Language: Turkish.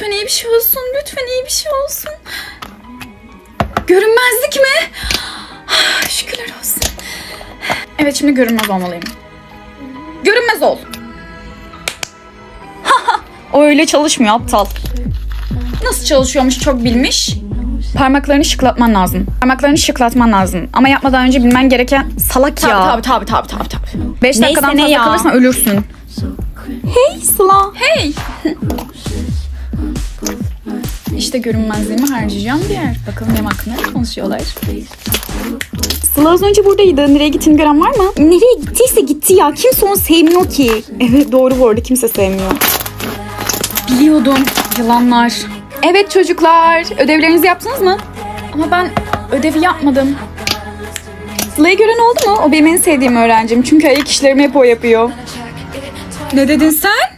Lütfen iyi bir şey olsun. Lütfen iyi bir şey olsun. Görünmezlik mi? Ah, Şükürler olsun. Evet şimdi görünmez olmalıyım. Görünmez ol. o öyle çalışmıyor aptal. Nasıl çalışıyormuş çok bilmiş. Parmaklarını şıklatman lazım. Parmaklarını şıklatman lazım. Ama yapmadan önce bilmen gereken salak ya. Tabii tabii tabii tabii tabii. 5 Neyse dakikadan fazla ya. kalırsan ölürsün. Hey Sıla. Hey! İşte görünmezliğimi harcayacağım bir yer. Bakalım benim hakkında ne konuşuyorlar. Sıla az önce buradaydı. Nereye gittiğini gören var mı? Nereye gittiyse gitti ya. Kimse onu sevmiyor ki. Evet doğru bu arada kimse sevmiyor. Biliyordum. Yılanlar. Evet çocuklar. Ödevlerinizi yaptınız mı? Ama ben ödevi yapmadım. Sıla'yı gören oldu mu? O benim en sevdiğim öğrencim. Çünkü ayak işlerimi hep o yapıyor. Ne dedin sen?